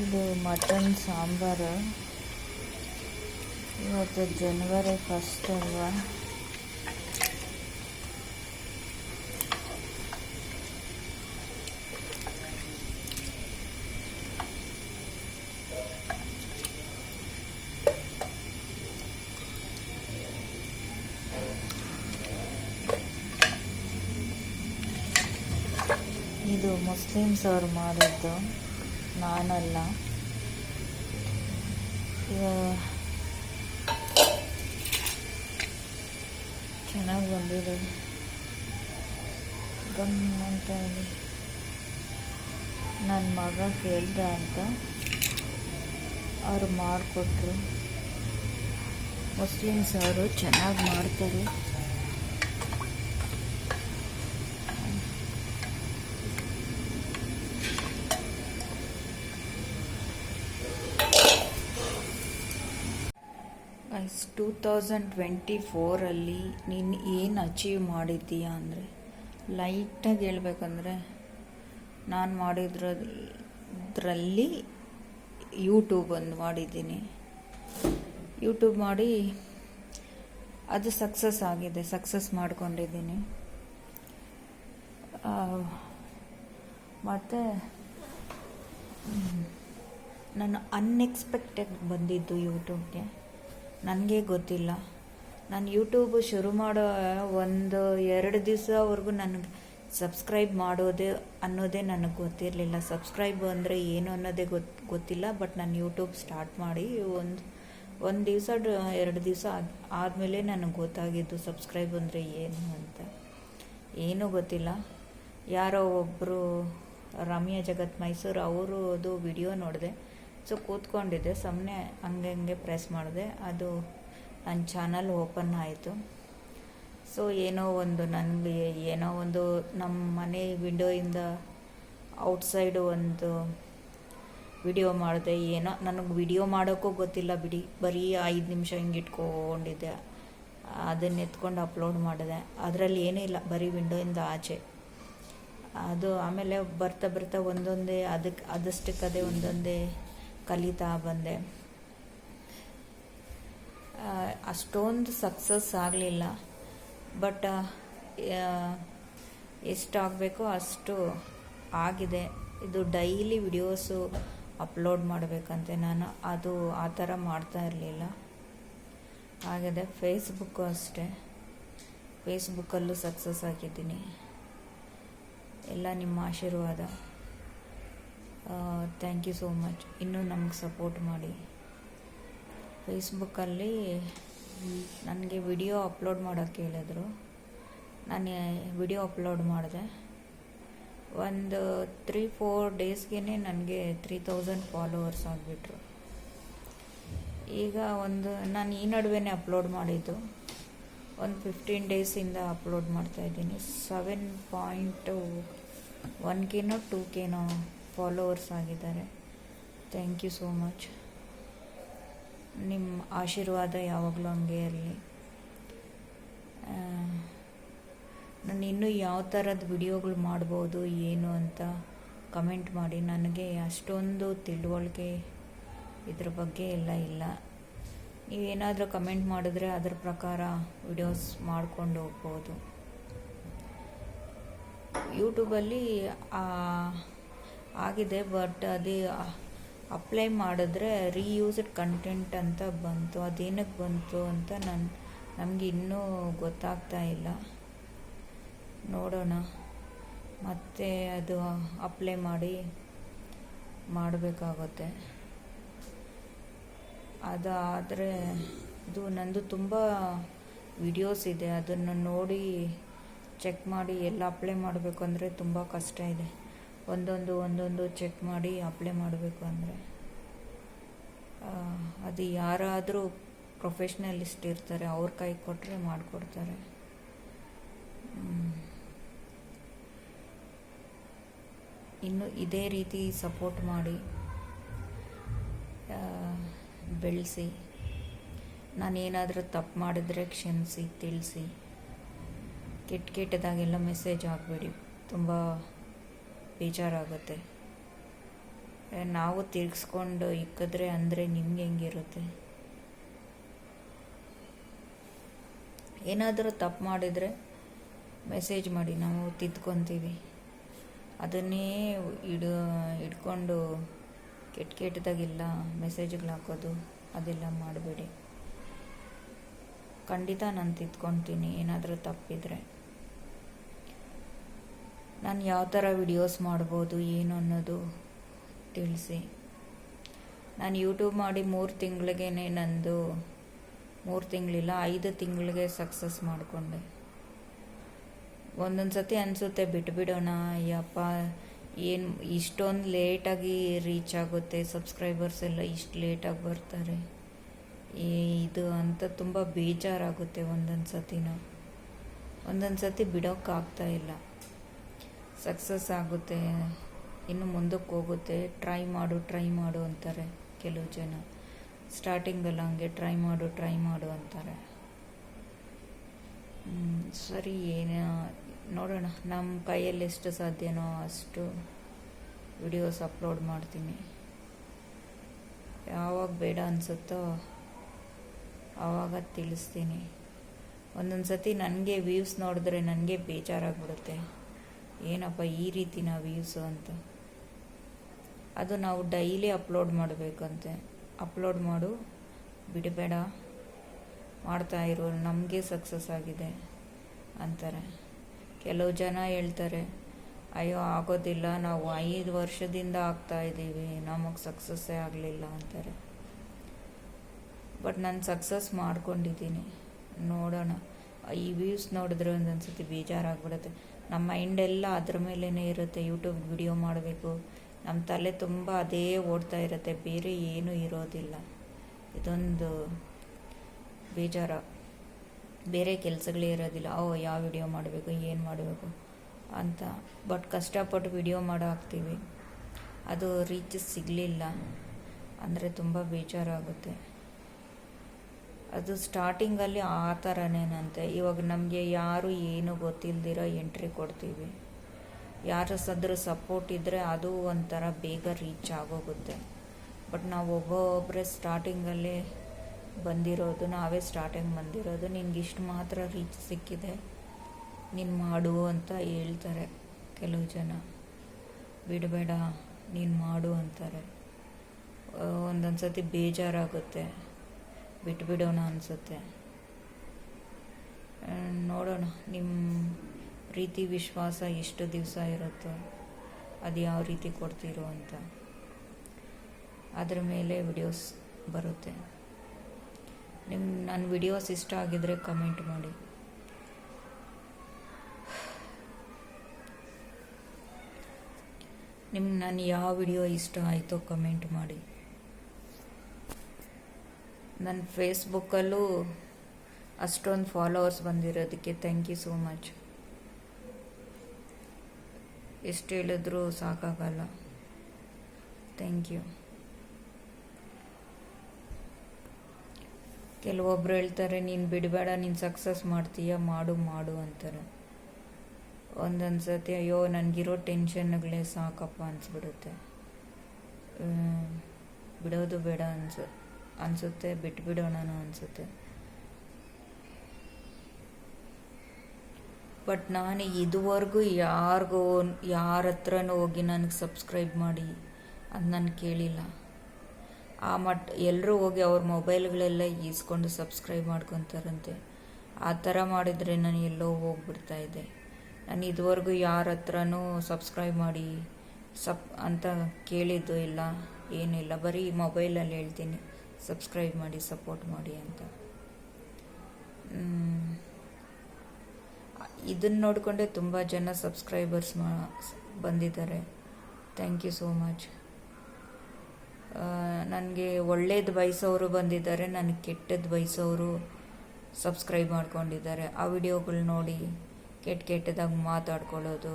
ಇದು ಮಟನ್ ಸಾಂಬಾರು. ಇವತ್ತು ಜನವರಿ ಫಸ್ಟ್ ಅಲ್ವಾ? ಇದು ಮುಸ್ಲಿಮ್ಸ್ ಅವ್ರು ಮಾಡಿದ್ದು. ನಾನಲ್ಲ. ಚೆನ್ನಾಗಿ ಬಂದಿದೆ. ಗಮ್ ಅಂತ ನನ್ನ ಮಗ ಕೇಳ್ದ ಅಂತ ಅವ್ರು ಮಾಡಿಕೊಟ್ರು. ಮುಸ್ಲಿಮ್ಸ್ ಅವರು ಚೆನ್ನಾಗಿ ಮಾಡ್ತಾರೆ. ಗೈಸ್ ಟೂ ತೌಸಂಡ್ ಟ್ವೆಂಟಿ ಫೋರಲ್ಲಿ ನೀನು ಏನು ಅಚೀವ್ ಮಾಡಿದ್ದೀಯಾ ಅಂದರೆ? ಲೈಟಾಗಿ ಹೇಳ್ಬೇಕಂದ್ರೆ, ನಾನು ಮಾಡಿದ್ರದ್ರಲ್ಲಿ ಯೂಟ್ಯೂಬ್ ಒಂದು ಮಾಡಿದ್ದೀನಿ. ಯೂಟ್ಯೂಬ್ ಮಾಡಿ ಅದು ಸಕ್ಸಸ್ ಆಗಿದೆ ಸಕ್ಸಸ್ ಮಾಡ್ಕೊಂಡಿದ್ದೀನಿ. ಮತ್ತು ನಾನು ಅನ್ಎಕ್ಸ್ಪೆಕ್ಟೆಡ್ ಬಂದಿದ್ದು ಯೂಟ್ಯೂಬ್ಗೆ ನನಗೆ ಗೊತ್ತಿಲ್ಲ. ನಾನು ಯೂಟ್ಯೂಬ್ ಶುರು ಮಾಡೋ ಒಂದು ಎರಡು ದಿವಸವರೆಗೂ ನನಗೆ ಸಬ್ಸ್ಕ್ರೈಬ್ ಮಾಡೋದು ಅನ್ನೋದೇ ನನಗೆ ಗೊತ್ತಿರಲಿಲ್ಲ. ಸಬ್ಸ್ಕ್ರೈಬ್ ಅಂದರೆ ಏನು ಅನ್ನೋದೇ ಗೊತ್ತು ಗೊತ್ತಿಲ್ಲ. ಬಟ್ ನಾನು ಯೂಟ್ಯೂಬ್ ಸ್ಟಾರ್ಟ್ ಮಾಡಿ ಒಂದು ಒಂದು ದಿವಸ ಎರಡು ದಿವಸ ಆದಮೇಲೆ ನನಗೆ ಗೊತ್ತಾಗಿದ್ದು ಸಬ್ಸ್ಕ್ರೈಬ್ ಅಂದರೆ ಏನು ಅಂತ. ಏನೂ ಗೊತ್ತಿಲ್ಲ. ಯಾರೋ ಒಬ್ಬರು ರಮ್ಯ ಜಗತ್ ಮೈಸೂರು ಅವರು ಅದು ವಿಡಿಯೋ ನೋಡಿದೆ. ಸೊ ಕೂತ್ಕೊಂಡಿದ್ದೆ ಸುಮ್ಮನೆ ಹಂಗೆ ಹಂಗೆ ಪ್ರೆಸ್ ಮಾಡಿದೆ. ಅದು ನನ್ನ ಚಾನಲ್ ಓಪನ್ ಆಯಿತು. ಸೊ ಏನೋ ಒಂದು ನನಗೆ ಏನೋ ಒಂದು ನಮ್ಮ ಮನೆ ವಿಂಡೋಯಿಂದ ಔಟ್ಸೈಡು ಒಂದು ವಿಡಿಯೋ ಮಾಡಿದೆ. ಏನೋ ನನಗೆ ವಿಡಿಯೋ ಮಾಡೋಕ್ಕೂ ಗೊತ್ತಿಲ್ಲ ಬಿಡಿ. ಬರೀ ಐದು ನಿಮಿಷ ಹಿಂಗೆ ಇಟ್ಕೊಂಡಿದ್ದೆ. ಅದನ್ನ ಎತ್ಕೊಂಡು ಅಪ್ಲೋಡ್ ಮಾಡಿದೆ. ಅದರಲ್ಲಿ ಏನೂ ಇಲ್ಲ, ಬರೀ ವಿಂಡೋಯಿಂದ ಆಚೆ. ಅದು ಆಮೇಲೆ ಬರ್ತಾ ಬರ್ತಾ ಒಂದೊಂದೇ ಅದಕ್ಕೆ ಅದಷ್ಟಕ್ಕದೇ ಅದೇ ಒಂದೊಂದೇ ಕಲಿತಾ ಬಂದೆ. ಅಷ್ಟೊಂದು ಸಕ್ಸಸ್ ಆಗಲಿಲ್ಲ. ಬಟ್ ಎಷ್ಟಾಗಬೇಕೋ ಅಷ್ಟು ಆಗಿದೆ. ಇದು ಡೈಲಿ ವಿಡಿಯೋಸು ಅಪ್ಲೋಡ್ ಮಾಡಬೇಕಂತೆ ನಾನು. ಅದು ಆ ಥರ ಮಾಡ್ತಾ ಇರಲಿಲ್ಲ. ಆಗಿದೆ ಫೇಸ್ಬುಕ್ಕು ಅಷ್ಟೇ. ಫೇಸ್ಬುಕ್ಕಲ್ಲೂ ಸಕ್ಸಸ್ ಆಗಿದ್ದೀನಿ. ಎಲ್ಲ ನಿಮ್ಮ ಆಶೀರ್ವಾದ. ಥ್ಯಾಂಕ್ ಯು ಸೋ ಮಚ್ ಇನ್ನೂ ನಮಗೆ ಸಪೋರ್ಟ್ ಮಾಡಿ. ಫೇಸ್ಬುಕ್ಕಲ್ಲಿ ನನಗೆ ವಿಡಿಯೋ ಅಪ್ಲೋಡ್ ಮಾಡೋಕ್ಕೆ ಹೇಳಿದ್ರು. ನಾನು ವಿಡಿಯೋ ಅಪ್ಲೋಡ್ ಮಾಡಿದೆ. ಒಂದು ತ್ರೀ ಫೋರ್ ಡೇಸ್ಗೆ ನನಗೆ ತ್ರೀ ತೌಸಂಡ್ ಫಾಲೋವರ್ಸ್ ಆಗಿಬಿಟ್ರು. ಈಗ ಒಂದು, ನಾನು ಈ ನಡುವೆ ಅಪ್ಲೋಡ್ ಮಾಡಿದ್ದು. ಒಂದು ಫಿಫ್ಟೀನ್ ಡೇಸಿಂದ ಅಪ್ಲೋಡ್ ಮಾಡ್ತಾ ಇದ್ದೀನಿ. ಸೆವೆನ್ ಪಾಯಿಂಟ್ ಒನ್ ಕೆನೋ ಟೂ ಕೆನೋ ಫಾಲೋವರ್ಸ್ ಆಗಿದ್ದಾರೆ. ಥ್ಯಾಂಕ್ ಯು ಸೋ ಮಚ್ ನಿಮ್ಮ ಆಶೀರ್ವಾದ ಯಾವಾಗಲೂ ಹಂಗೆ ಇರಲಿ. ನಾನು ಇನ್ನೂ ಯಾವ ಥರದ ವಿಡಿಯೋಗಳು ಮಾಡ್ಬೋದು, ಏನು ಅಂತ ಕಮೆಂಟ್ ಮಾಡಿ. ನನಗೆ ಅಷ್ಟೊಂದು ತಿಳುವಳಿಕೆ ಇದ್ರ ಬಗ್ಗೆ ಎಲ್ಲ ಇಲ್ಲ. ನೀವೇನಾದರೂ ಕಮೆಂಟ್ ಮಾಡಿದ್ರೆ ಅದ್ರ ಪ್ರಕಾರ ವಿಡಿಯೋಸ್ ಮಾಡ್ಕೊಂಡು ಹೋಗ್ಬೋದು. ಯೂಟ್ಯೂಬಲ್ಲಿ ಆಗಿದೆ ಬಟ್ ಅದೇ ಅಪ್ಲೈ ಮಾಡಿದ್ರೆ ರೀಯೂಸ್ಡ್ ಕಂಟೆಂಟ್ ಅಂತ ಬಂತು. ಅದೇನಕ್ಕೆ ಬಂತು ಅಂತ ನನ್ನ ನಮಗೆ ಇನ್ನೂ ಗೊತ್ತಾಗ್ತಾ ಇಲ್ಲ. ನೋಡೋಣ. ಮತ್ತೆ ಅದು ಅಪ್ಲೈ ಮಾಡಿ ಮಾಡಬೇಕಾಗುತ್ತೆ. ಆದರೆ ಇದು ನಂದು ತುಂಬ ವಿಡಿಯೋಸ್ ಇದೆ. ಅದನ್ನು ನೋಡಿ ಚೆಕ್ ಮಾಡಿ ಎಲ್ಲ ಅಪ್ಲೈ ಮಾಡಬೇಕು ಅಂದರೆ ತುಂಬ ಕಷ್ಟ ಇದೆ. ಒಂದೊಂದು ಒಂದೊಂದು ಚೆಕ್ ಮಾಡಿ ಅಪ್ಲೈ ಮಾಡಬೇಕು ಅಂದರೆ ಅದು ಯಾರಾದರೂ ಪ್ರೊಫೆಷ್ನಲಿಸ್ಟ್ ಇರ್ತಾರೆ, ಅವ್ರ ಕೈ ಕೊಟ್ಟರೆ ಮಾಡಿಕೊಡ್ತಾರೆ. ಇನ್ನು ಇದೇ ರೀತಿ ಸಪೋರ್ಟ್ ಮಾಡಿ ಬೆಳೆಸಿ ನಾನೇನಾದರೂ ತಪ್ಪು ಮಾಡಿದ್ರೆ ಕ್ಷಮಿಸಿ, ತಿಳಿಸಿ. ಕೆಟ್ಟ ಕೆಟ್ಟದಾಗೆಲ್ಲ ಮೆಸೇಜ್ ಆಗಬೇಡಿ ತುಂಬ ಬೇಜಾರಾಗುತ್ತೆ. ನಾವು ತಿರ್ಗಿಸ್ಕೊಂಡು ಇಕ್ಕಿದ್ರೆ ಅಂದರೆ ನಿಮ್ಗೆ ಹೆಂಗಿರುತ್ತೆ? ಏನಾದರೂ ತಪ್ಪು ಮಾಡಿದರೆ ಮೆಸೇಜ್ ಮಾಡಿ, ನಾವು ತಿದ್ಕೊತೀವಿ. ಅದನ್ನೇ ಇಡ ಇಟ್ಕೊಂಡು ಕೆಟ್ಟ ಕೆಟ್ಟದಾಗಿಲ್ಲ ಮೆಸೇಜ್ಗಳು ಹಾಕೋದು, ಅದೆಲ್ಲ ಮಾಡಬೇಡಿ. ಖಂಡಿತ ನಾನು ತಿದ್ಕೊತೀನಿ, ಏನಾದರೂ ತಪ್ಪಿದರೆ. ನಾನು ಯಾವ ಥರ ವಿಡಿಯೋಸ್ ಮಾಡ್ಬೋದು, ಏನು ಅನ್ನೋದು ತಿಳಿಸಿ. ನಾನು ಯೂಟ್ಯೂಬ್ ಮಾಡಿ ಮೂರು ತಿಂಗಳಿಗೇ ನಂದು, ಮೂರು ತಿಂಗಳಿಲ್ಲ, ಐದು ತಿಂಗಳಿಗೆ ಸಕ್ಸಸ್ ಮಾಡಿಕೊಂಡೆ. ಒಂದೊಂದು ಸತಿ ಅನಿಸುತ್ತೆ, ಬಿಟ್ಬಿಡೋಣ, ಯಪ್ಪ, ಏನು, ಇಷ್ಟೊಂದು ಲೇಟಾಗಿ ರೀಚ್ ಆಗುತ್ತೆ ಸಬ್ಸ್ಕ್ರೈಬರ್ಸ್ ಎಲ್ಲ ಇಷ್ಟು ಲೇಟಾಗಿ ಬರ್ತಾರೆ. ಇದು ಅಂತ ತುಂಬ ಬೇಜಾರಾಗುತ್ತೆ ಒಂದೊಂದು ಸತಿನ. ಒಂದೊಂದು ಸತಿ ಬಿಡೋಕ್ಕಾಗ್ತಾ ಇಲ್ಲ. ಸಕ್ಸಸ್ ಆಗುತ್ತೆ, ಇನ್ನು ಮುಂದಕ್ಕೆ ಹೋಗುತ್ತೆ. ಟ್ರೈ ಮಾಡು ಟ್ರೈ ಮಾಡು ಅಂತಾರೆ ಕೆಲವು ಜನ. ಸ್ಟಾರ್ಟಿಂಗಲ್ಲಿ ಹಂಗೆ ಟ್ರೈ ಮಾಡು ಟ್ರೈ ಮಾಡು ಅಂತಾರೆ. ಸರಿ, ಏನು, ನೋಡೋಣ. ನಮ್ಮ ಕೈಯಲ್ಲಿ ಎಷ್ಟು ಸಾಧ್ಯನೋ ಅಷ್ಟು ವಿಡಿಯೋಸ್ ಅಪ್ಲೋಡ್ ಮಾಡ್ತೀನಿ. ಯಾವಾಗ ಬೇಡ ಅನಿಸುತ್ತೋ ಆವಾಗ ತಿಳಿಸ್ತೀನಿ. ಒಂದೊಂದು ಸತಿ ನನಗೆ ವ್ಯೂಸ್ ನೋಡಿದ್ರೆ ನನಗೆ ಬೇಜಾರಾಗ್ಬಿಡುತ್ತೆ. ಏನಪ್ಪ ಈ ರೀತಿ ನಾವು ವ್ಯೂಸು ಅಂತ. ಅದು ನಾವು ಡೈಲಿ ಅಪ್ಲೋಡ್ ಮಾಡಬೇಕಂತೆ. ಅಪ್ಲೋಡ್ ಮಾಡು. ಬಿಡಬೇಡ. ಮಾಡ್ತಾ ಇರೋ, ನಮಗೆ ಸಕ್ಸಸ್ ಆಗಿದೆ ಅಂತಾರೆ. ಕೆಲವು ಜನ ಹೇಳ್ತಾರೆ, ಅಯ್ಯೋ, ಆಗೋದಿಲ್ಲ, ನಾವು ಐದು ವರ್ಷದಿಂದ ಆಗ್ತಾ ಇದ್ದೀವಿ, ನಮಗೆ ಸಕ್ಸಸ್ಸೇ ಆಗಲಿಲ್ಲ ಅಂತಾರೆ. ಬಟ್ ನಾನು ಸಕ್ಸಸ್ ಮಾಡ್ಕೊಂಡಿದ್ದೀನಿ. ನೋಡೋಣ. ಈ ವ್ಯೂಸ್ ನೋಡಿದ್ರೆ ಒಂದೊಂದು ಸತಿ ಬೇಜಾರಾಗ್ಬಿಡುತ್ತೆ. ನಮ್ಮ ಮೈಂಡ್ ಎಲ್ಲ ಅದ್ರ ಮೇಲೇ ಇರುತ್ತೆ ಯೂಟ್ಯೂಬ್ ವಿಡಿಯೋ ಮಾಡಬೇಕು. ನಮ್ಮ ತಲೆ ತುಂಬ ಅದೇ ಓಡ್ತಾ ಇರುತ್ತೆ, ಬೇರೆ ಏನೂ ಇರೋದಿಲ್ಲ. ಇದೊಂದು ಬೇಜಾರ. ಬೇರೆ ಕೆಲಸಗಳೇ ಇರೋದಿಲ್ಲ. ಓ, ಯಾವ ವಿಡಿಯೋ ಮಾಡಬೇಕು, ಏನು ಮಾಡಬೇಕು ಅಂತ. ಬಟ್ ಕಷ್ಟಪಟ್ಟು ವಿಡಿಯೋ ಮಾಡೋ ಹಾಕ್ತೀವಿ ಅದು ರೀಚ್ ಸಿಗಲಿಲ್ಲ. ಅಂದರೆ ತುಂಬ ಬೇಜಾರಾಗುತ್ತೆ. ಅದು ಸ್ಟಾರ್ಟಿಂಗಲ್ಲಿ ಆ ಥರನೇನಂತೆ ಇವಾಗ ನಮಗೆ ಯಾರು ಏನು ಗೊತ್ತಿಲ್ದಿರೋ ಎಂಟ್ರಿ ಕೊಡ್ತೀವಿ. ಯಾರ ಸದ್ರ ಸಪೋರ್ಟ್ ಇದ್ದರೆ ಅದು ಒಂಥರ ಬೇಗ ರೀಚ್ ಆಗೋಗುತ್ತೆ. ಬಟ್ ನಾವು ಒಬ್ಬೊಬ್ಬರೇ ಸ್ಟಾರ್ಟಿಂಗಲ್ಲಿ ಬಂದಿರೋದು, ನಾವೇ ಸ್ಟಾರ್ಟಿಂಗ್ ಬಂದಿರೋದು, ನಿನ್ಗೆ ಇಷ್ಟು ಮಾತ್ರ ರೀಚ್ ಸಿಕ್ಕಿದೆ, ನೀನು ಮಾಡು ಅಂತ ಹೇಳ್ತಾರೆ ಕೆಲವು ಜನ. ಬಿಡಬೇಡ, ನೀನು ಮಾಡು ಅಂತಾರೆ. ಒಂದೊಂದು ಸತಿ ಬೇಜಾರಾಗುತ್ತೆ. ಬಿಟ್ಬಿಡೋಣ ಅನಿಸುತ್ತೆ. ನೋಡೋಣ ನಿಮ್ಮ ಪ್ರೀತಿ, ವಿಶ್ವಾಸ ಎಷ್ಟು ದಿವಸ ಇರುತ್ತೋ ಅದು ಯಾವ ರೀತಿ ಕೊಡ್ತೀರೋ ಅಂತ. ಅದರ ಮೇಲೆ ವಿಡಿಯೋಸ್ ಬರುತ್ತೆ. ನಿಮ್ಮ ನನ್ನ ವಿಡಿಯೋಸ್ ಇಷ್ಟ ಆಗಿದ್ರೆ ಕಮೆಂಟ್ ಮಾಡಿ. ನಿಮ್ಮ ನಾನು ಯಾವ ವಿಡಿಯೋ ಇಷ್ಟ ಆಯಿತೋ ಕಮೆಂಟ್ ಮಾಡಿ. ನನ್ನ ಫೇಸ್ಬುಕ್ಕಲ್ಲೂ ಅಷ್ಟೊಂದು ಫಾಲೋವರ್ಸ್ ಬಂದಿರೋದಕ್ಕೆ ಥ್ಯಾಂಕ್ ಯು ಸೋ ಮಚ್ ಎಷ್ಟು ಹೇಳಿದ್ರೂ ಸಾಕಾಗಲ್ಲ. ಥ್ಯಾಂಕ್ ಯು ಕೆಲವೊಬ್ರು ಹೇಳ್ತಾರೆ, ನೀನು ಬಿಡಬೇಡ, ನೀನು ಸಕ್ಸಸ್ ಮಾಡ್ತೀಯ, ಮಾಡು ಮಾಡು ಅಂತಾರೆ. ಒಂದೊಂದು ಸತಿ ಅಯ್ಯೋ, ನನಗಿರೋ ಟೆನ್ಷನ್ಗಳೇ ಸಾಕಪ್ಪ ಅನಿಸ್ಬಿಡುತ್ತೆ. ಬಿಡೋದು ಬೇಡ ಅನ್ಸು ಅನಿಸುತ್ತೆ ಬಿಟ್ಬಿಡೋಣನೋ ಅನಿಸುತ್ತೆ. ಬಟ್ ನಾನು ಇದುವರೆಗೂ ಯಾರಿಗೂ ಯಾರ ಹತ್ರನೂ ಹೋಗಿ ನನಗೆ ಸಬ್ಸ್ಕ್ರೈಬ್ ಮಾಡಿ ಅದು ನಾನು ಕೇಳಿಲ್ಲ. ಆ ಮಟ್ ಎಲ್ಲರೂ ಹೋಗಿ ಅವ್ರ ಮೊಬೈಲ್ಗಳೆಲ್ಲ ಈಸ್ಕೊಂಡು ಸಬ್ಸ್ಕ್ರೈಬ್ ಮಾಡ್ಕೊತಾರಂತೆ. ಆ ಥರ ಮಾಡಿದರೆ ನಾನು ಎಲ್ಲೋ ಹೋಗ್ಬಿಡ್ತಾ ಇದ್ದೆ. ನಾನು ಇದುವರೆಗೂ ಯಾರ ಹತ್ರನೂ ಸಬ್ಸ್ಕ್ರೈಬ್ ಮಾಡಿ ಸಪ್ ಅಂತ ಕೇಳಿದ್ದು ಇಲ್ಲ, ಏನಿಲ್ಲ. ಬರೀ ಮೊಬೈಲಲ್ಲಿ ಹೇಳ್ತೀನಿ. ಸಬ್ಸ್ಕ್ರೈಬ್ ಮಾಡಿ, ಸಪೋರ್ಟ್ ಮಾಡಿ ಅಂತ. ಇದನ್ನು ನೋಡಿಕೊಂಡೆ ತುಂಬ ಜನ ಸಬ್ಸ್ಕ್ರೈಬರ್ಸ್ ಮಾ, ಬಂದಿದ್ದಾರೆ. Thank you so much. ನನಗೆ ಒಳ್ಳೇದು ಬಯಸೋರು ಬಂದಿದ್ದಾರೆ, ನನಗೆ ಕೆಟ್ಟದ್ದು ಬಯಸೋರು ಸಬ್ಸ್ಕ್ರೈಬ್ ಮಾಡ್ಕೊಂಡಿದ್ದಾರೆ. ಆ ವಿಡಿಯೋಗಳು ನೋಡಿ ಕೆಟ್ಟ ಕೆಟ್ಟದಾಗಿ ಮಾತಾಡ್ಕೊಳ್ಳೋದು,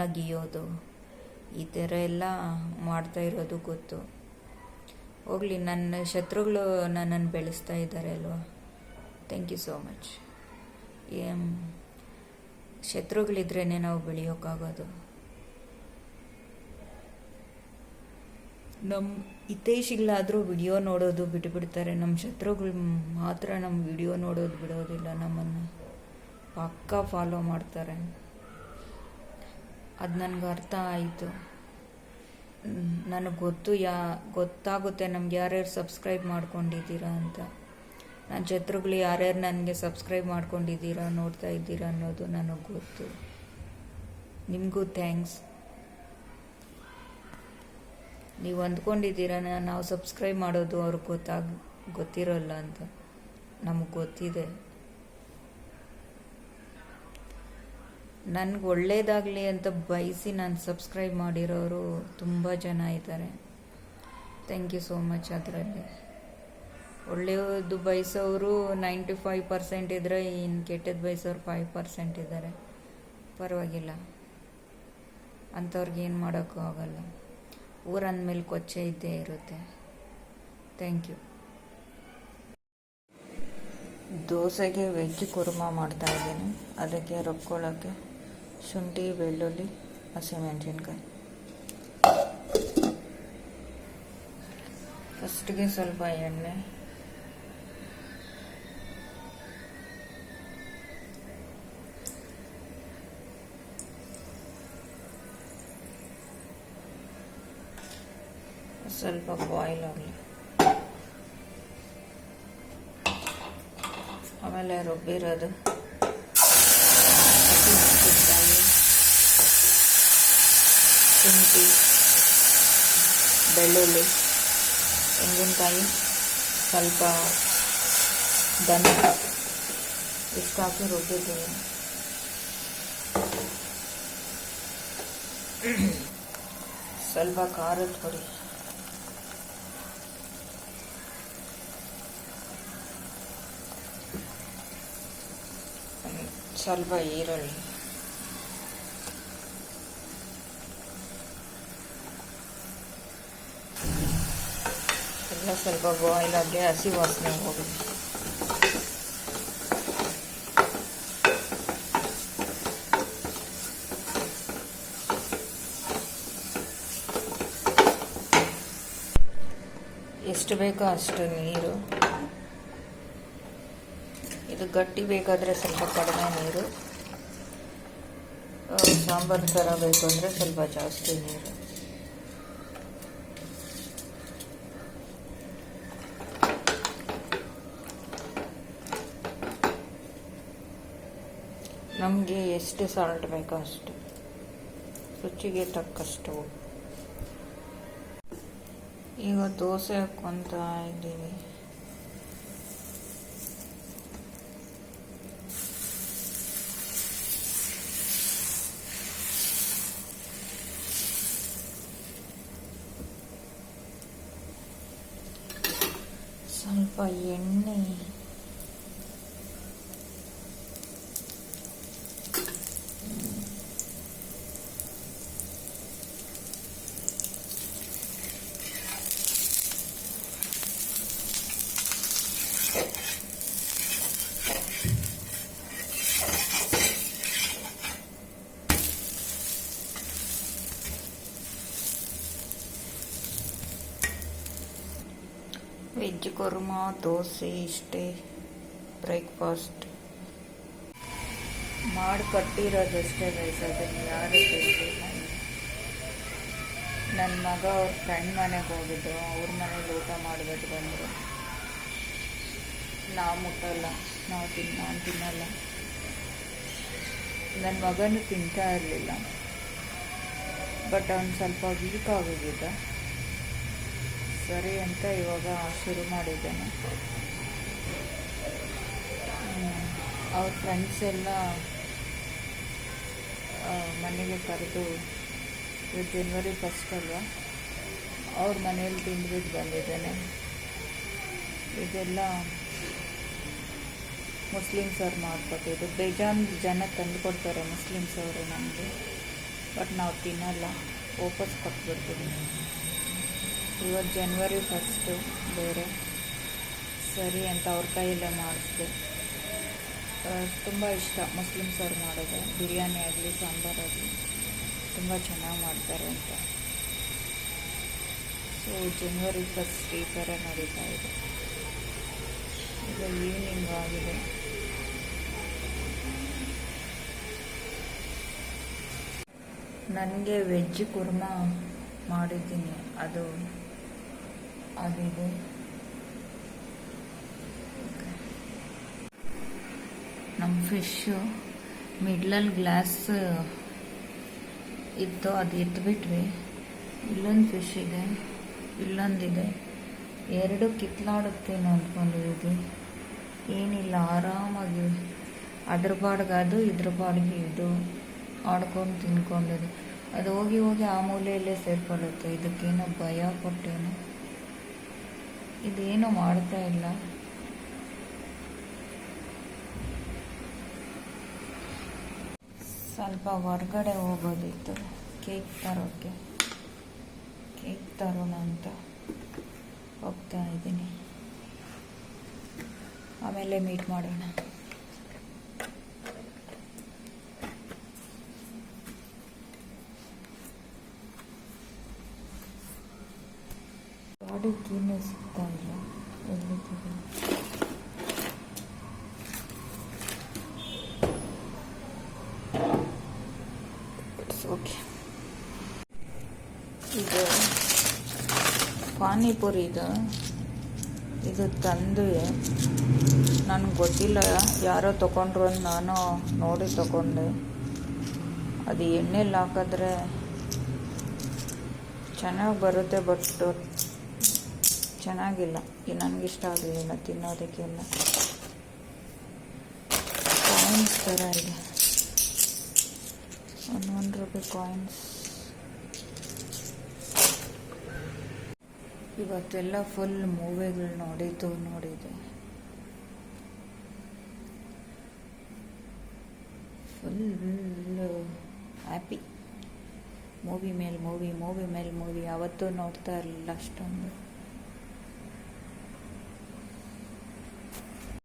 ನಗಿಯೋದು, ಈ ಥರ ಎಲ್ಲ ಮಾಡ್ತಾ ಇರೋದು ಗೊತ್ತು. ಹೋಗಲಿ, ನನ್ನ ಶತ್ರುಗಳು ನನ್ನನ್ನು ಬೆಳೆಸ್ತಾ ಇದ್ದಾರೆ ಅಲ್ವಾ? ಥ್ಯಾಂಕ್ ಯು ಸೋ ಮಚ್ ಶತ್ರುಗಳಿದ್ರೇ ನಾವು ಬೆಳೆಯೋಕ್ಕಾಗೋದು. ನಮ್ಮ ಹಿತೈಷಿಗಳಾದರೂ ವಿಡಿಯೋ ನೋಡೋದು ಬಿಟ್ಟುಬಿಡ್ತಾರೆ ನಮ್ಮ ಶತ್ರುಗಳು ಮಾತ್ರ ನಮ್ಮ ವಿಡಿಯೋ ನೋಡೋದು ಬಿಡೋದಿಲ್ಲ, ನಮ್ಮನ್ನು ಪಕ್ಕಾ ಫಾಲೋ ಮಾಡ್ತಾರೆ. ಅದು ನನಗೆ ಅರ್ಥ ಆಯಿತು. ನನಗೆ ಗೊತ್ತು ಯಾ, ಗೊತ್ತಾಗುತ್ತೆ ನಮ್ಗೆ ಯಾರ್ಯಾರು ಸಬ್ಸ್ಕ್ರೈಬ್ ಮಾಡ್ಕೊಂಡಿದ್ದೀರಾ ಅಂತ. ನನ್ನ ಶತ್ರುಗಳು ಯಾರ್ಯಾರು ನನಗೆ ಸಬ್ಸ್ಕ್ರೈಬ್ ಮಾಡ್ಕೊಂಡಿದ್ದೀರಾ, ನೋಡ್ತಾ ಇದ್ದೀರಾ ಅನ್ನೋದು ನನಗೆ ಗೊತ್ತು. ನಿಮಗೂ ಥ್ಯಾಂಕ್ಸ್ ನೀವು ಅಂದ್ಕೊಂಡಿದ್ದೀರಾ ನಾವು ಸಬ್ಸ್ಕ್ರೈಬ್ ಮಾಡೋದು ಅವ್ರಿಗೆ ಗೊತ್ತಾಗ, ಗೊತ್ತಿರೋಲ್ಲ ಅಂತ. ನಮಗೆ ಗೊತ್ತಿದೆ. ನನಗೆ ಒಳ್ಳೇದಾಗಲಿ ಅಂತ ಬಯಸಿ ನಾನು ಸಬ್ಸ್ಕ್ರೈಬ್ ಮಾಡಿರೋರು ತುಂಬ ಜನ ಇದ್ದಾರೆ. ಥ್ಯಾಂಕ್ ಯು ಸೋ ಮಚ್ ಅದರಲ್ಲಿ. ಒಳ್ಳೆಯದು ಬಯಸೋರು ನೈಂಟಿ ಫೈವ್ ಪರ್ಸೆಂಟ್ ಇದ್ದರೆ ಇನ್ನು ಕೆಟ್ಟದ್ದು ಬಯಸೋರು ಫೈವ್ ಪರ್ಸೆಂಟ್ ಇದ್ದಾರೆ. ಪರವಾಗಿಲ್ಲ. ಅಂಥವ್ರಿಗೆ ಏನು ಮಾಡೋಕ್ಕೂ ಆಗಲ್ಲ. ಊರಂದಮೇಲೆ ಕೊಚ್ಚೆ ಇದ್ದೇ ಇರುತ್ತೆ. ಥ್ಯಾಂಕ್ ಯು ದೋಸೆಗೆ ವೆಜ್ ಕುರ್ಮಾ ಮಾಡ್ತಾ ಇದ್ದೀನಿ. ಅದಕ್ಕೆ ರುಬ್ಕೊಳ್ಳೋಕ್ಕೆ ಶುಂಠಿ ಬೆಳ್ಳುಳ್ಳಿ ಹಸಿಮೆಣಸಿನ್ಕಾಯಿ ಫಸ್ಟಿಗೆ ಸ್ವಲ್ಪ ಎಣ್ಣೆ. ಸ್ವಲ್ಪ ಬಾಯ್ಲ್ ಆಗಲಿ. ಆಮೇಲೆ ರುಬ್ಬಿರೋದು ಹಸಿಮೆಣಸಿನ್ಕಾಯಿ ಶುಂಠಿ ಬೆಳ್ಳುಳ್ಳಿ ತೆಂಗಿನಕಾಯಿ ಸ್ವಲ್ಪ ದನ ಇಷ್ಟು ಹಾಕಿ ರುಬ್ಬಿದ್ದೀನಿ ಸ್ವಲ್ಪ ಖಾರದ ಪುಡಿ ಸ್ವಲ್ಪ ಈರುಳ್ಳಿ ಎಲ್ಲ ಸ್ವಲ್ಪ ಬಾಯ್ಲ್ ಆಗಿ ಹಸಿ ವಾಸನೆ ಹೋಗುತ್ತೆ. ಎಷ್ಟು ಬೇಕೋ ಅಷ್ಟು ನೀರು. ಇದು ಗಟ್ಟಿ ಬೇಕಾದರೆ ಸ್ವಲ್ಪ ಕಡಿಮೆ ನೀರು. ಸಾಂಬಾರ್ ಥರ ಬೇಕು ಅಂದರೆ ಸ್ವಲ್ಪ ಜಾಸ್ತಿ ನೀರು. ನಮಗೆ ಎಷ್ಟು ಸಾಲ್ಟ್ ಬೇಕೋ ಅಷ್ಟು ರುಚಿಗೆ ತಕ್ಕಷ್ಟು. ಈಗ ದೋಸೆ ಹಾಕ್ಕೊತಾ ಇದ್ದೀವಿ ಸ್ವಲ್ಪ ಎಣ್ಣೆ ವೆಜ್ ಕುರ್ಮಾ, ದೋಸೆ ಇಷ್ಟೇ. ಬ್ರೇಕ್ಫಾಸ್ಟ್. ಮಾಡಿ ಕಟ್ಟಿರೋದಷ್ಟೇ ಗೈಸ್ ಅದನ್ನು ಯಾರು ತಿಂದಿಲ್ಲ. ನನ್ನ ಮಗ ಅವ್ರ ಫ್ರೆಂಡ್ ಮನೆಗೆ ಹೋಗಿದ್ರು ಅವ್ರ ಮನೇಲಿ ಊಟ ಮಾಡಬೇಕು ಬಂದರು. ನಾವು ಮುಟ್ಟಲ್ಲ, ನಾವು ತಿನ್, ನಾನು ತಿನ್ನಲ್ಲ. ನನ್ನ ಮಗನೂ ತಿಂತಾ ಇರಲಿಲ್ಲ. ಬಟ್ ಅವ್ನು ಸ್ವಲ್ಪ ವೀಕ್ ಆಗೋಗಿದ್ದ. ಸರಿ ಅಂತ ಇವಾಗ ಶುರು ಮಾಡಿದ್ದೇನೆ. ಅವ್ರ ಫ್ರೆಂಡ್ಸ್ ಎಲ್ಲ ಮನೆಗೆ ಕರೆದು ಜನವರಿ ಫಸ್ಟ್ ಅಲ್ವಾ? ಅವ್ರ ಮನೇಲಿ ತಿಂದ್ಬಿಟ್ಟು ಬಂದಿದ್ದೇನೆ. ಇದೆಲ್ಲ ಮುಸ್ಲಿಮ್ಸ್ ಅವ್ರು ಮಾಡಿಕೊಟ್ಟಿದ್ದು ಬೇಜಾನ್ ಜನ ತಂದು ಕೊಡ್ತಾರೆ ಮುಸ್ಲಿಮ್ಸ್ ಅವರು ನಮಗೆ, ಬಟ್ ನಾವು ತಿನ್ನಲ್ಲ, ವಾಪಸ್ ಕೊಟ್ಬಿಡ್ತೀವಿ. ಇವತ್ತು ಜನ್ವರಿ ಫಸ್ಟು ಬೇರೆ. ಸರಿ ಅಂತ ಅವ್ರ ಕೈಯಲ್ಲೇ ಮಾಡಿಸ್ದೆ. ತುಂಬ ಇಷ್ಟ ಮುಸ್ಲಿಮ್ಸ್ ಅವ್ರು ಮಾಡೋದು. ಬಿರಿಯಾನಿ ಆಗಲಿ ಸಾಂಬಾರಾಗಲಿ ತುಂಬ ಚೆನ್ನಾಗಿ ಮಾಡ್ತಾರೆ ಅಂತ. ಸೊ ಜನ್ವರಿ ಫಸ್ಟ್ ಈ ಥರ ನಡೀತಾ ಇದೆ. ಈಗ ಈವ್ನಿಂಗ್ ಆಗಿದೆ. ನನಗೆ ವೆಜ್ ಕುರ್ಮಾ ಮಾಡಿದ್ದೀನಿ. ಅದು ಅದಿದೆ ನಮ್ಮ ಫಿಶ್ಶು ಮಿಡ್ಲಲ್ಲಿ ಗ್ಲಾಸ್ ಇತ್ತು, ಅದು ಎತ್ಬಿಟ್ವಿ. ಇಲ್ಲೊಂದು ಫಿಶ್ ಇದೆ ಇಲ್ಲೊಂದಿದೆ ಎರಡು ಕಿತ್ಲಾಡುತ್ತೇನೋ ಅಂದ್ಕೊಂಡಿದ್ದೆ ಏನಿಲ್ಲ, ಆರಾಮಾಗಿ. ಅದ್ರ ಬಾಡಿಗೆ ಅದು, ಇದ್ರ ಬಾಡ್ಗೆ ಇದು ಆಡ್ಕೊಂಡು ತಿನ್ಕೊಂಡಿದೆ ಅದು ಹೋಗಿ ಹೋಗಿ ಆ ಮೂಲೆಯಲ್ಲೇ ಸೇರ್ಕೊಳ್ಳುತ್ತೆ. ಇದಕ್ಕೇನೋ ಭಯ ಕೊಟ್ಟೇನೋ ಇದೇನೋ ಮಾಡ್ತಾ ಇಲ್ಲ. ಸ್ವಲ್ಪ ಹೊರಗಡೆ ಹೋಗೋದಿತ್ತು. ಕೇಕ್ ತರೋಕ್ಕೆ. ಕೇಕ್ ತರೋಣ ಅಂತ ಹೋಗ್ತಾ ಇದ್ದೀನಿ. ಆಮೇಲೆ ಮೀಟ್ ಮಾಡೋಣ. ಗಾಡಿ ಕೀನೇ ಸಿಗ್ತಾ ಇಲ್ಲ. ಓಕೆ ಇದು? ಪಾನಿಪುರಿ ಇದು. ಇದು ತಂದು ನನಗೆ ಗೊತ್ತಿಲ್ಲ ಯಾರೋ ತಗೊಂಡ್ರು ಅಂತ ನಾನು ನೋಡಿ ತಗೊಂಡೆ ಅದು ಎಣ್ಣೆಲಿ ಹಾಕಿದ್ರೆ ಚೆನ್ನಾಗಿ ಬರುತ್ತೆ ಬಟ್ ಚೆನ್ನಾಗಿಲ್ಲ. ನನಗಿಷ್ಟ ಆಗಲಿಲ್ಲ ತಿನ್ನೋದಕ್ಕೆಲ್ಲ ಕಾಯಿನ್ಸ್ ಥರ ಇದೆ. ಒಂದು ಒನ್ ರೂಪಾಯಿ ಕಾಯಿನ್ಸ್ ಇವತ್ತೆಲ್ಲ ಫುಲ್ ಮೂವಿಗಳು ನೋಡಿದ್ದು, ನೋಡಿದೆ. ಫುಲ್ ಹ್ಯಾಪಿ ಮೂವಿ ಮೇಲೆ ಮೂವಿ ಮೂವಿ ಮೇಲೆ ಮೂವಿ. ಯಾವತ್ತೂ ನೋಡ್ತಾ ಇರಲಿಲ್ಲ ಅಷ್ಟೊಂದು.